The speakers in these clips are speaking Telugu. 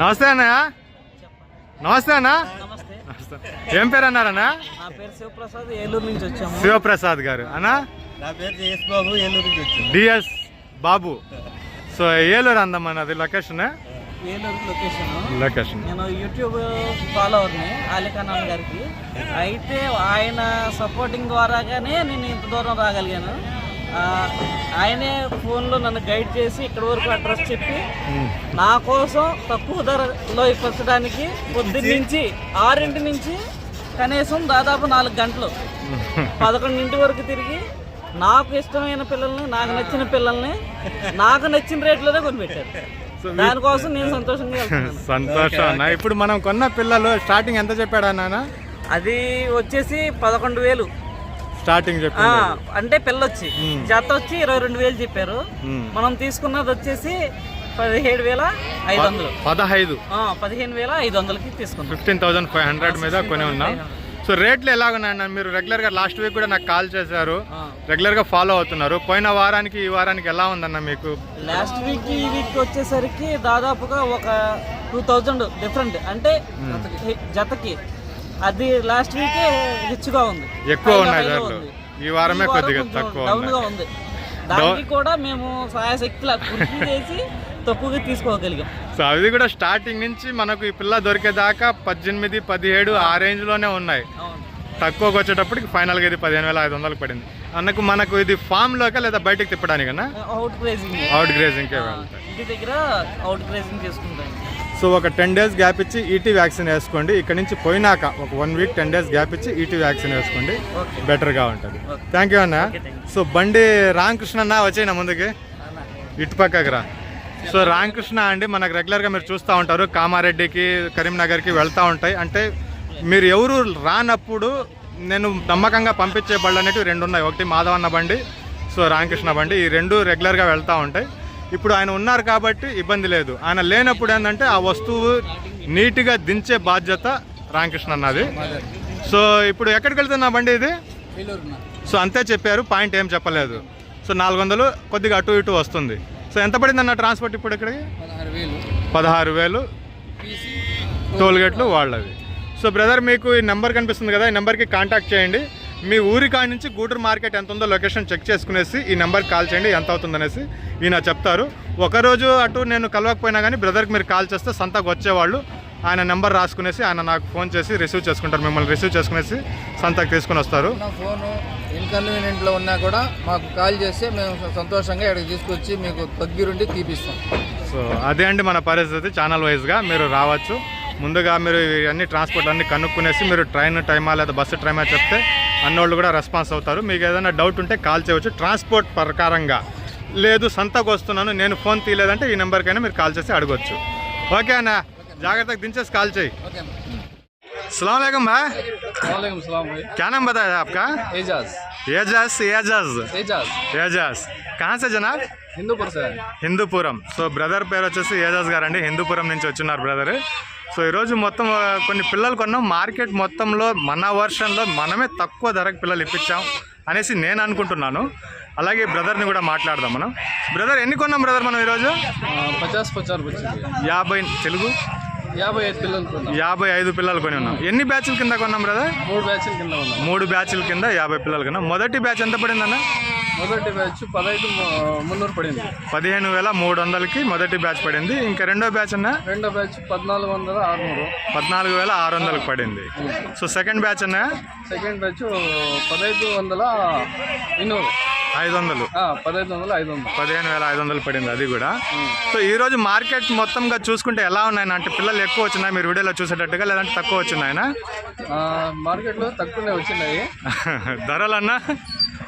నమస్తే అన్నయ్య నమస్తే అన్న. నమస్తే. నమస్తే ఏం పేరు అన్నారన్నా? నా పేరు శివప్రసాద్ ఏలూరు నుంచి వచ్చాము. శివప్రసాద్ గారు. అన్నా? నా పేరు జయేష్ బాబు ఏలూరు నుంచి వచ్చాను డిఎస్ బాబు. సో ఏలూరు అందమ్మన్నది లొకేషన్? ఏలూరు లొకేషన్. లొకేషన్. నేను యూట్యూబ్ ఫాలోవర్ని అన్న గారికి. అయితే ఆయన సపోర్టింగ్ ద్వారాగానే నేను ఇంత దూరం రాగలిగాను. ఆయనే ఫోన్లో నన్ను గైడ్ చేసి ఇక్కడ వరకు అడ్రస్ చెప్పి నా కోసం తక్కువ ధరలో ఇప్పించడానికి పొద్దున్న నుంచి ఆరింటి నుంచి కనీసం దాదాపు నాలుగు గంటలు. పదకొండింటి వరకు తిరిగి నాకు ఇష్టమైన పిల్లల్ని నాకు నచ్చిన పిల్లల్ని నాకు నచ్చిన రేట్లోనే కొనిపెట్టారు. దానికోసం నేను సంతోషంగా వెళ్తున్నాను. సంతోషం అన్న. ఇప్పుడు మనం కొన్న పిల్లలు స్టార్టింగ్ ఎంత చెప్పాడు అన్న అది వచ్చేసి పదకొండు వేలు. స్టార్టింగ్ అంటే పిల్లొచ్చి. జత వచ్చి ఇరవై రెండు వేలు చెప్పారు. మనం తీసుకున్నది వచ్చేసి పదిహేడు వేల ఐదు వందలు. పదహైదు. పదిహేను వేల ఐదు వందలకి తీసుకున్నాం. ఫిఫ్టీన్ థౌసండ్ ఫైవ్ హండ్రెడ్ మీద కొని ఉన్నాం. సో రేట్లు ఎలాగున్నాయన్న మీరు రెగ్యులర్గా లాస్ట్ వీక్ కూడా నాకు కాల్ చేశారు. ఆ. రెగ్యులర్గా ఫాలో అవుతున్నారు. పోయిన వారానికి ఈ వారానికి ఎలా ఉందన్న మీకు? లాస్ట్ వీక్ ఈ వీక్ వచ్చేసరికి దాదాపుగా ఒక టూ థౌజండ్ డిఫరెంట్. అంటే జతకి. అది లాస్ట్ వీకే రిచ్గా ఉంది. ఎక్కువ ఉన్నాయి. ఈ వారమే కొద్దిగా తక్కువ డౌన్ ఉన్నాయి. గా ఉంది. దానికి కూడా మేము సహాయశక్తిలా కృషి చేసి తక్కువగా తీసుకోగలిగాం. సో అవి కూడా స్టార్టింగ్ నుంచి మనకు ఈ పిల్ల దొరికేదాకా పద్దెనిమిది పదిహేడు ఆ రేంజ్లోనే ఉన్నాయి. తక్కువకి వచ్చేటప్పటికి ఫైనల్గా ఇది పదిహేను వేల ఐదు వందలకు పడింది. అన్నకు మనకు ఇది ఫామ్ లోక లేదా బయటకు తిప్పడానికన్నా అవుట్ గ్రేజింగ్ అవుట్ వెళ్తాయి. ఇంటి దగ్గర అవుట్ గ్రేజింగ్ చేసుకుంటాం. సో ఒక టెన్ డేస్ గ్యాప్ ఇచ్చి ఈటీ వ్యాక్సిన్ వేసుకోండి. ఇక్కడ నుంచి పోయినాక ఒక one week ten days gap ఇచ్చి ఈటీ వ్యాక్సిన్ వేసుకోండి. బెటర్గా ఉంటుంది. థ్యాంక్ యూ అన్న. సో బండి రామకృష్ణ అన్న వచ్చేనా ముందుకి? ఇటు పక్కకి రా. సో రామకృష్ణ అండి మనకు రెగ్యులర్గా మీరు చూస్తూ ఉంటారు. కామారెడ్డికి కరీంనగర్కి వెళ్తూ ఉంటాయి. అంటే మీరు ఎవరు రానప్పుడు నేను నమ్మకంగా పంపించే బళ్ళు అనేవి రెండు ఉన్నాయి. ఒకటి మాధవన్న బండి సో రామకృష్ణ బండి. ఈ రెండు రెగ్యులర్గా వెళ్తూ ఉంటాయి. ఇప్పుడు ఆయన ఉన్నారు కాబట్టి ఇబ్బంది లేదు. ఆయన లేనప్పుడు ఏంటంటే ఆ వస్తువు నీట్గా దించే బాధ్యత రామకృష్ణ అన్నది. సో ఇప్పుడు ఎక్కడికి వెళ్తున్నా బండి ఇది? సో అంతే చెప్పారు. పాయింట్ ఏం చెప్పలేదు. సో నాలుగు వందలు కొద్దిగా అటు ఇటు వస్తుంది. సో ఎంత పడింది అన్న ట్రాన్స్పోర్ట్ ఇప్పుడు ఇక్కడికి? పదహారు వేలు. టోల్గేట్లు టోల్ గేట్లు వాళ్ళవి. సో బ్రదర్ మీకు ఈ నెంబర్ కనిపిస్తుంది కదా ఈ నెంబర్కి కాంటాక్ట్ చేయండి. మీ ఊరి కాడి నుంచి గూడూరు మార్కెట్ ఎంత ఉందో లొకేషన్ చెక్ చేసుకునేసి ఈ నెంబర్కి కాల్ చేయండి ఎంత అవుతుందనేసి ఈయన చెప్తారు. ఒకరోజు అటు నేను కలవకపోయినా కానీ బ్రదర్కి మీరు కాల్ చేస్తే సంతకు వచ్చేవాళ్ళు. ఆయన నెంబర్ రాసుకునేసి ఆయన నాకు ఫోన్ చేసి రిసీవ్ చేసుకుంటారు. మిమ్మల్ని రిసీవ్ చేసుకునేసి సంతకు తీసుకుని వస్తారు. నా ఫోను ఇన్కన్వీనియంట్లో ఉన్నా కూడా మాకు కాల్ చేస్తే మేము సంతోషంగా ఇక్కడికి తీసుకొచ్చి మీకు దగ్గరుండి తీపిస్తాం. సో అదే అండి మన పరిస్థితి ఛానల్ వైజ్గా. మీరు రావచ్చు. ముందుగా మీరు అన్ని ట్రాన్స్పోర్ట్ అన్ని కనుక్కునేసి మీరు ట్రైన్ టైమా లేదా బస్సు టైమా చెప్తే అన్నోళ్ళు కూడా రెస్పాన్స్ అవుతారు మీకు ఏదైనా డౌట్ ఉంటే కాల్ చేయవచ్చు ట్రాన్స్పోర్ట్ ప్రకారంగా లేదు సంతకు వస్తున్నాను నేను ఫోన్ తీయలేదంటే ఈ నెంబర్కైనా మీరు కాల్ చేసి అడగొచ్చు ఓకే అన్న జాగ్రత్తగా దించేసి కాల్ చేయి ఓకే सलाम भाई वालेकुम सलाम भाई क्या नाम बताया आपका एजाज एजाज एजाज एजाज एजाज कहाँ से जनाब हिंदूपुर से है హిందూపురం సో బ్రదర్ పేరు వచ్చేసి ఏజాజ్ గారు అండి హిందూపురం నుంచి వచ్చిన్నారు బ్రదర్ సో ఈరోజు మొత్తం ఆ, కొన్ని పిల్లలు కొన్నాం మార్కెట్ మొత్తంలో మన వర్షన్లో మనమే తక్కువ ధరకు పిల్లలు ఇప్పించాం అనేసి నేను అనుకుంటున్నాను అలాగే బ్రదర్ని కూడా మాట్లాడదాం మనం బ్రదర్ ఎన్ని కొన్నాం బ్రదర్ మనం ఈరోజు పచాస్ పచారు వచ్చింది యాభై తెలుగు యాభై ఐదు పిల్లలు యాభై ఐదు పిల్లలు కొని ఉన్నాం. ఎన్ని బ్యాచ్ల కింద కొన్నాం బ్రదర్ మూడు బ్యాచ్ల కింద ఉన్నాం మూడు బ్యాచ్ల కింద యాభై పిల్లలు కొన్నాం. మొదటి బ్యాచ్ ఎంత పడిందన్న మొదటి బ్యాచ్ పదహైదు మున్నూరు పడింది. పదిహేను వేల మూడు వందలకి మొదటి బ్యాచ్ పడింది. ఇంకా రెండో బ్యాచ్ అన్న? రెండో బ్యాచ్ పద్నాలుగు వందల ఆరునూరు. పద్నాలుగు వేల ఆరు వందలకు పడింది. సో సెకండ్ బ్యాచ్ అన్న? సెకండ్ బ్యాచ్ పదహైదు వందల ఇన్నూరు. ఐదు వందలు పదహైదు వందల ఐదు వందలు పదిహేను వేల ఐదు వందలు పడింది అది కూడా. సో ఈ రోజు మార్కెట్ మొత్తంగా చూసుకుంటే ఎలా ఉన్నాయి అంటే పిల్లలు ఎక్కువ వచ్చినాయి మీరు వీడియోలో చూసేటట్టుగా లేదంటే తక్కువ వచ్చినాయనా మార్కెట్లో తక్కువనే వచ్చినాయి. ధరలన్నా?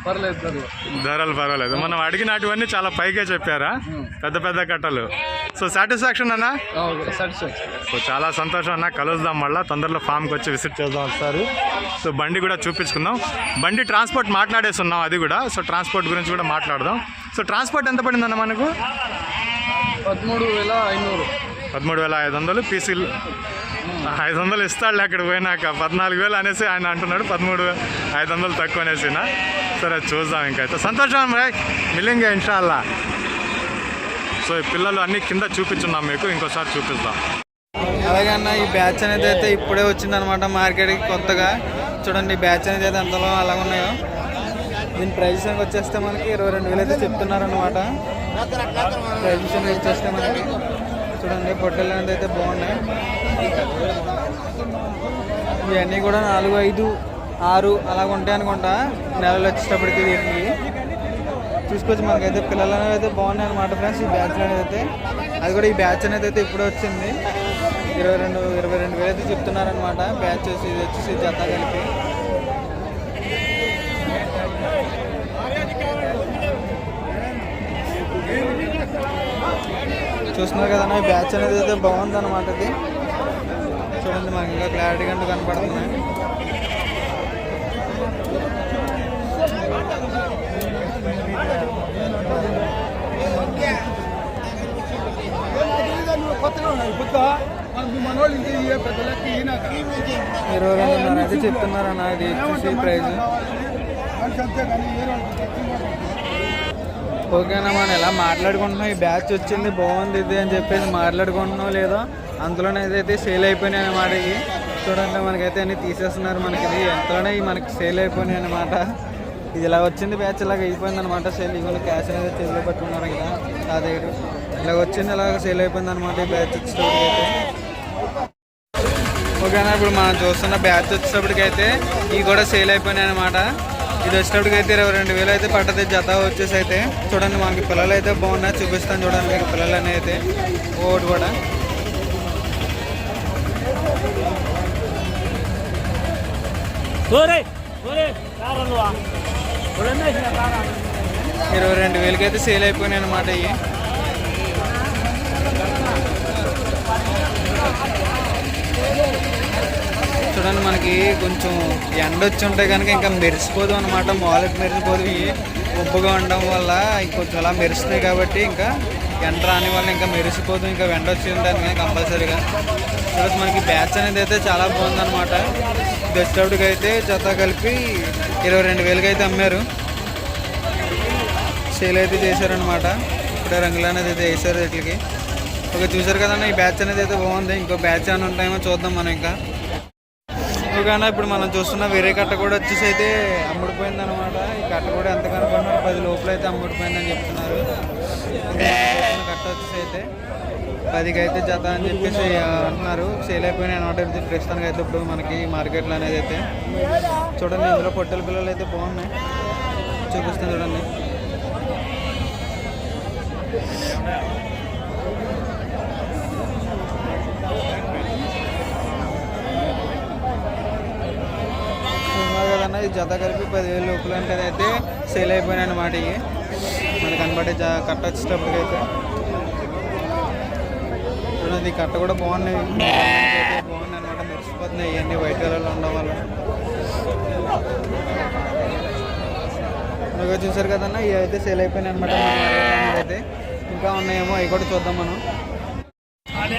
పర్లేదు ధరలు పర్వాలేదు. మనం అడిగినటువన్నీ చాలా పైకే చెప్పారా? పెద్ద పెద్ద కట్టలు. సో సాటిస్ఫాక్షన్ అన్నా? సో చాలా సంతోషం అన్న. కలుద్దాం మళ్ళీ. తొందరలో ఫామ్కి వచ్చి విజిట్ చేద్దాం ఒకసారి. సో బండి కూడా చూపించుకుందాం. బండి ట్రాన్స్పోర్ట్ మాట్లాడేస్తున్నాం అది కూడా. సో ట్రాన్స్పోర్ట్ గురించి కూడా మాట్లాడదాం. సో ట్రాన్స్పోర్ట్ ఎంత పడిందన్న మనకు? పదమూడు వేల ఐనూరు. పదమూడు వేల ఐదు వందలు. పీసీలు ఐదు వందలు ఇస్తాడులే అక్కడ పోయినాక. పద్నాలుగు వేలు అనేసి ఆయన అంటున్నాడు పదమూడు ఐదు వందలు తక్కువ అనేసిన. సరే చూద్దాం ఇంకైతే. సంతోషం రాయ్ మిలింగే ఇన్షాల్లా. సో ఈ పిల్లలు అన్ని కింద చూపించున్నాం మీకు. ఇంకోసారి చూపిస్తాం అలాగే అన్న ఈ బ్యాచ్ అనేది అయితే ఇప్పుడే వచ్చింది అనమాట మార్కెట్కి కొత్తగా. చూడండి ఈ బ్యాచ్ అనేది అయితే ఎంతలో అలా ఉన్నాయో. దీని ప్రైస్ వచ్చేస్తే మనకి ఇరవై రెండు వేలు అయితే చెప్తున్నారు అనమాట ప్రైస్ వచ్చేస్తే మనకి చూడండి పొట్టెలు అనేది అయితే బాగున్నాయి. ఇవన్నీ కూడా నాలుగు ఐదు ఆరు అలాగ ఉంటాయి అనుకుంటా. నెలలు వచ్చేటప్పటికి వీటికి చూసుకోవచ్చు మనకైతే పిల్లలు అయితే బాగున్నాయి అనమాట ఫ్రెండ్స్ ఈ బ్యాచ్ అనేది అయితే. అది కూడా ఈ బ్యాచ్ అనేది అయితే ఇప్పుడే వచ్చింది. ఇరవై రెండు ఇరవై రెండు వేలు అయితే చెప్తున్నారనమాట బ్యాచ్ వచ్చి ఇది వచ్చేసి జత కలిపి. చూస్తున్నారు కదన్నా ఈ బ్యాచ్ అనేది అయితే బాగుంది అనమాట ఇది. చూడండి మనకి ఇంకా క్లారిటీగా అంటూ కనపడుతున్నాయి. ఇరవై రెండున్నర అయితే చెప్తున్నారు అన్న ఇది ప్రైజ్. ఓకేనా మనం ఎలా మాట్లాడుకుంటున్నాం? ఈ బ్యాచ్ వచ్చింది బాగుంది ఇది అని చెప్పేసి మాట్లాడుకుంటున్నాం లేదో? అందులోనే ఏదైతే సేల్ అయిపోయినాయి అన్నమాట ఇవి చూడండి మనకైతే అన్ని తీసేస్తున్నారు మనకి ఇది ఎంతలోనే ఇవి మనకి సేల్ అయిపోయినాయి అనమాట ఇది ఇలా వచ్చింది బ్యాచ్ ఇలాగ అయిపోయింది అనమాట సేల్ ఇవాళ క్యాష్ అనేది చేతిలో పెట్టుకున్నారు కదా నా దగ్గర. ఇలా వచ్చింది ఇలాగ సేల్ అయిపోయింది అనమాట ఈ బ్యాచ్ వచ్చేటప్పటికి అయితే. ఓకేనా ఇప్పుడు మనం చూస్తున్న బ్యాచ్ వచ్చేటప్పటికైతే ఇవి కూడా సేల్ అయిపోయినాయి అనమాట ఇది వచ్చేటప్పటికి అయితే ఇరవై రెండు వేలు అయితే పట్టది జత వచ్చేసి అయితే. చూడండి మనకి పిల్లలు అయితే బాగున్నాయి చూపిస్తాను చూడండి మీకు పిల్లలు అనేది అయితే. ఒకటి కూడా. ఇరవై రెండు వేలకి అయితే సేల్ అయిపోయినాయి అనమాట ఇవి చూడండి మనకి కొంచెం ఎండ వచ్చి ఉంటే కనుక ఇంకా మెరిసిపోదు అనమాట మాలకి మెరిసిపోదు ఉబ్బుగా ఉప్పుగా ఉండడం వల్ల కొంచెం అలా మెరుస్తున్నాయి కాబట్టి ఇంకా ఎండ రాని వల్ల ఇంకా మెరిసిపోదు ఇంకా ఎండ వచ్చి ఉంటుంది కానీ కంపల్సరీగా. చూడొచ్చు మనకి బ్యాచ్ అనేది అయితే చాలా బాగుందనమాట బెస్ట్ అవుట్కి అయితే జత కలిపి ఇరవై రెండు వేలకి అయితే అమ్మారు. సేల్ అయితే చేశారనమాట ఇప్పుడే రంగులు అనేది అయితే వేసారు వీటికి. ఓకే చూసారు కదన్నా ఈ బ్యాచ్ అనేది అయితే బాగుంది. ఇంకో బ్యాచ్ అని ఉంటాయేమో చూద్దాం మనం ఇంకా. ఓకేనా ఇప్పుడు మనం చూస్తున్న వేరే కట్ట కూడా వచ్చేసి అయితే అమ్ముడిపోయింది అనమాట ఈ కట్ట కూడా ఎంత కనుకుంటున్నారు పది లోపల అయితే అమ్ముడిపోయిందని చెప్తున్నారు. ఇంకా అయితే పదికి అయితే జత అని చెప్పేసి అంటున్నారు. సేల్ అయిపోయినాయి అనమాట ఇది ప్రస్తుతానికి అయితే ఇప్పుడు మనకి మార్కెట్లో అనేది అయితే. చూడండి ఇందులో పొట్టెల పిల్లలు అయితే బాగున్నాయి. చూపిస్తాను చూడండి. ఈ జత కలిపి పదివేలు లోపల అంటే అయితే సేల్ అయిపోయినాయి అన్నమాట ఇవి. మనకి కనబడే జ కట్ట వచ్చేటప్పటికైతే చూడండి కట్ట కూడా బాగున్నాయి. అయితే బాగున్నాయి అనమాట మెరిసిపోతున్నాయి. ఇవన్నీ వైట్ కలర్లో ఉండడం వల్ల. ఇదిగో చూసారు కదన్నా ఇవి అయితే సేల్ అయిపోయినాయి అనమాట అయితే. ఇంకా ఉన్నాయేమో అవి కూడా చూద్దాం మనం.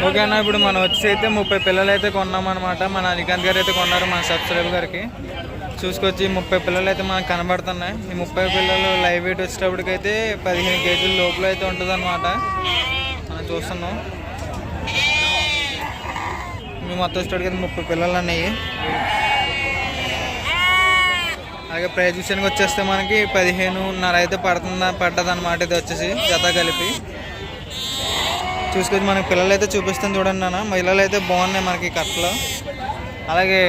ఓకే అన్న ఇప్పుడు మనం వచ్చి అయితే ముప్పై పిల్లలు అయితే కొన్నాం అనమాట మన అనికాంత్ గారు అయితే కొన్నారు మన సబ్స్క్రైబర్ గారికి. చూసుకొచ్చి ముప్పై పిల్లలు అయితే మనకు కనబడుతున్నాయి. ఈ ముప్పై పిల్లలు లైవ్ వెయిట్ వచ్చేటప్పటికైతే పదిహేను కేజీల లోపల అయితే ఉంటుంది అనమాట మనం చూస్తున్నాం. మేము మొత్తం వచ్చేటప్పటికి అయితే ముప్పై పిల్లలు అన్నాయి అలాగే ప్రైజ్ విషయానికి వచ్చేస్తే మనకి పదిహేనున్నర అయితే పడుతుందా పడ్డది అనమాట ఇది వచ్చేసి జత కలిపి. చూసుకొని మనకి పిల్లలు అయితే చూపిస్తాను చూడండి నాన్న. మహిళలు అయితే బాగున్నాయి మనకి కట్టలో. అలాగే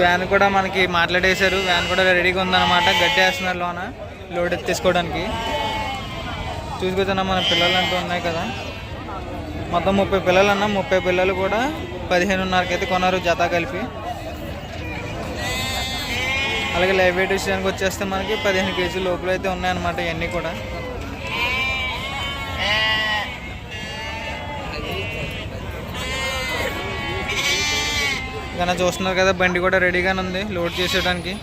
వ్యాన్ కూడా మనకి మాట్లాడేశారు. వ్యాన్ కూడా రెడీగా ఉందన్నమాట. గడ్డి వేస్తున్నారు లోన. లోడ్ తీసుకోవడానికి చూసుకొచ్చిన మన పిల్లలు అంటూ ఉన్నాయి కదా. మొత్తం ముప్పై పిల్లలు అన్న ముప్పై పిల్లలు కూడా పదిహేనున్నరకి అయితే కొన్నారు జత కలిపి. అలాగే లైవ్ వెయిట్ విషయానికి వచ్చేస్తే మనకి పదిహేను కేజీల లోపల అయితే ఉన్నాయన్నమాట ఇవన్నీ కూడా. ఇంకా చూస్తున్నారు కదా బండి కూడా రెడీగానే ఉంది లోడ్ చేసేయడానికి.